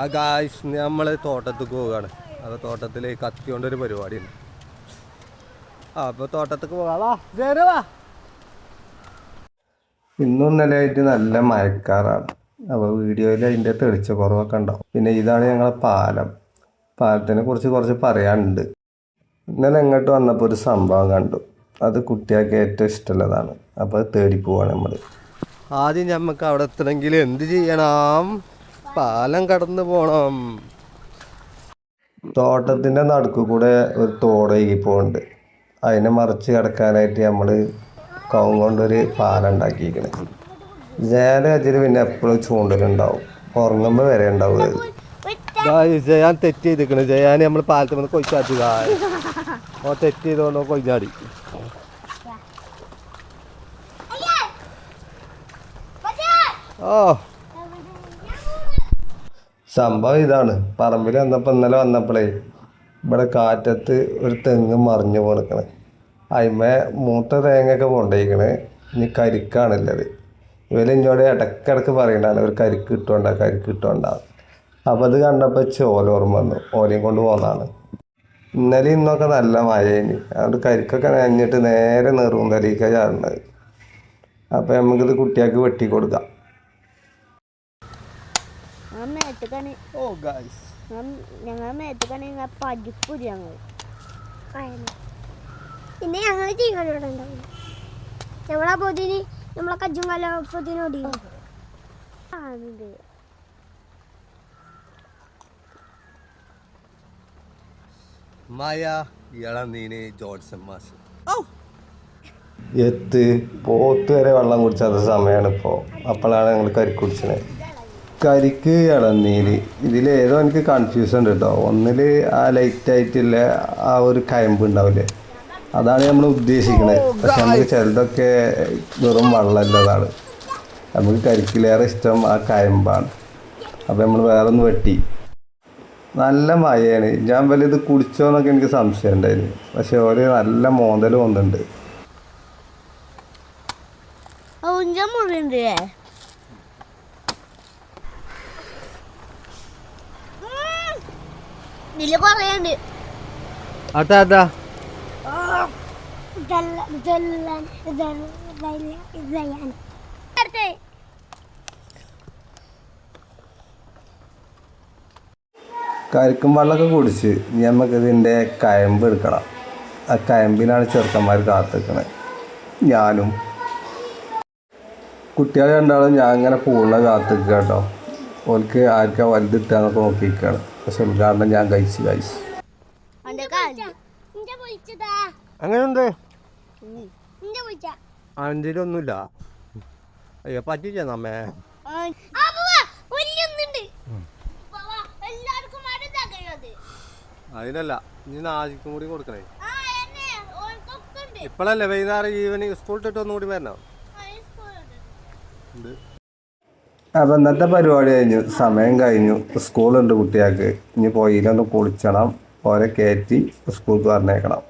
ആ ഗായ്സ് നമ്മൾ തോട്ടത്തേക്ക് പോവുകയാണ്. അപ്പോൾ തോട്ടത്തിൽ കത്തി ഒരു പരിപാടിയുണ്ട്. ആ അപ്പോൾ തോട്ടത്തേക്ക് പോകാളാ ഇന്നും ഇന്നലെയായിട്ട് നല്ല മഴക്കാറാണ്. അപ്പോൾ വീഡിയോയിൽ അതിന്റെ തെളിച്ച കുറവൊക്കെ ഉണ്ടാവും. പിന്നെ ഇതാണ് ഞങ്ങളെ പാലം. പാലത്തിനെ കുറിച്ച് കുറച്ച് പറയാനുണ്ട്. ഇന്നലെ ഇങ്ങോട്ട് വന്നപ്പോൾ ഒരു സംഭവം കണ്ടു. അത് കുട്ടികൾക്ക് ഏറ്റവും ഇഷ്ടമുള്ളതാണ്. അപ്പോൾ അത് തേടി പോവാണ് നമ്മൾ ആദ്യം നമുക്ക് അവിടെ എത്തണമെങ്കിൽ എന്ത് ചെയ്യണം? പാലം കടന്നു പോണം. തോട്ടത്തിന്റെ നടുക്ക് കൂടെ ഒരു തോട് ഒഴുകിപ്പോണ്ട് അതിനെ മറിച്ച് കിടക്കാനായിട്ട് നമ്മൾ കവും കൊണ്ടൊരു പാലം ഉണ്ടാക്കിയിരിക്കണേ ജയാല കച്ചിൽ പിന്നെ എപ്പോഴും ചൂണ്ടലുണ്ടാവും. ഉറങ്ങുമ്പോൾ വരെ ഉണ്ടാവും അത്. ജയാൻ തെറ്റ് ചെയ്തിരിക്കണ് ജയാൻ നമ്മൾ പാലത്തിൽ വന്ന് കൊയ്ച്ചാച്ചു ഓ തെറ്റ് ചെയ്തോണ്ടോ കൊയ്ഞ്ഞാടി. ഓ. സംഭവം ഇതാണ്. പറമ്പിൽ വന്നപ്പോൾ ഇന്നലെ വന്നപ്പോഴേ ഇവിടെ കാറ്റത്ത് ഒരു തെങ്ങ് മറിഞ്ഞു പോണക്കണ്. അതിമേ മൂത്ത തേങ്ങയൊക്കെ കൊണ്ടുപോയിക്കണേ ഇനി കരിക്കാണുള്ളത് ഇവരെ ഇങ്ങോട്ട് ഇടക്കിടക്ക് പറയണ്ടാണ് ഒരു കരിക്ക് കിട്ടുകൊണ്ട കരിക്ക് കിട്ടുകൊണ്ട അപ്പം അത് കണ്ടപ്പോൾ ചോല ഓർമ്മ വന്നു. ഓലയും കൊണ്ട് പോകുന്നതാണ് ഇന്നലെ ഇന്നൊക്കെ നല്ല മഴയിന് അതുകൊണ്ട് കരിക്കൊക്കെ നനഞ്ഞിട്ട് നേരെ നെറും തലീക്ക ചാടുന്നത്. അപ്പം നമുക്കിത് കുട്ടികൾക്ക് വെട്ടി കൊടുക്കാം ഞങ്ങൾ മേത്തുക്കാണ് ഓ ഗായ്സ് ഞങ്ങൾ മേത്തുക്കാണ് ഞങ്ങൾ പഠിപ്പൂരി ഞങ്ങൾ പിന്നെ ഞങ്ങൾ ചെയ്യാനോടെ ഉണ്ടാവും. ഞങ്ങളെ പൊതിന് നമ്മളെ കജ്ജും കല പൊതിനോടി ആണിത്. മായ ഇളനീന് ജോൺസൺ മാസ് എത്ത് പോത്ത് വരെ വെള്ളം കുടിച്ചാത്ത സമയമാണ് ഇപ്പോൾ അപ്പോഴാണ് ഞങ്ങൾ കരി കുടിച്ചത് കരിക്ക് ഇളനീര്. ഇതിലേതോ എനിക്ക് കൺഫ്യൂഷൻ ഉണ്ട് കേട്ടോ ഒന്നിൽ ആ ലൈറ്റ് ആയിട്ടുള്ള ആ ഒരു കയമ്പ് ഉണ്ടാവില്ലേ? അതാണ് നമ്മൾ ഉദ്ദേശിക്കുന്നത് പക്ഷെ നമുക്ക് ചിലതൊക്കെ വെറും വെള്ളമല്ലതാണ് നമുക്ക് കരിക്കിലേറെ ഇഷ്ടം ആ കയമ്പാണ്. അപ്പോൾ നമ്മൾ വേറെ ഒന്ന് വെട്ടി. നല്ല മഴയാണ്. ഞാൻ വലിയ ഇത് കുടിച്ചോന്നൊക്കെ എനിക്ക് സംശയം ഉണ്ടായിരുന്നു പക്ഷെ ഒരു നല്ല മോന്തൽ വന്നിട്ടുണ്ട്. ഊഞ്ച ഇതിൽ കൊറേണ്ട് അതാ. അതാ കരിക്കും വെള്ളമൊക്കെ കുടിച്ച് നമുക്ക് ഇതിന്റെ കയമ്പ് എടുക്കണം. ആ കയമ്പിനാണ് ചെറുക്കന്മാർ കാത്തിക്കണത് ഞാനും. കുട്ടികളെ രണ്ടാളും ഞാൻ ഇങ്ങനെ പൂർണ കാത്തിക്കുക കേട്ടോ. ഓർക്ക് ആർക്കാ വലുതിട്ടാന്നൊക്കെ നോക്കിയിരിക്കുകയാണ്. പക്ഷെ ഉദ്ഘാടനം ഞാൻ കഴിച്ച് കഴിച്ചു അങ്ങനെയുണ്ട് അഞ്ചിലൊന്നുമില്ല അയ്യോ പറ്റിച്ച നമ്മേ അതിനല്ല ഇനി നാജിക്കും കൂടി കൊടുക്കണേ. ഇപ്പോഴല്ലേ വൈകുന്നേരം ഈവനിങ് സ്കൂൾ ഇട്ടിട്ട് ഒന്നും കൂടി വരണം? അപ്പം ഇന്നത്തെ പരിപാടി കഴിഞ്ഞു. സമയം കഴിഞ്ഞു. സ്കൂളുണ്ട് കുട്ടികൾക്ക്. ഇനി പോയില്ലൊന്ന് കുളിച്ചണം. ഓരെ കയറ്റി സ്കൂൾക്ക് പറഞ്ഞേക്കണം.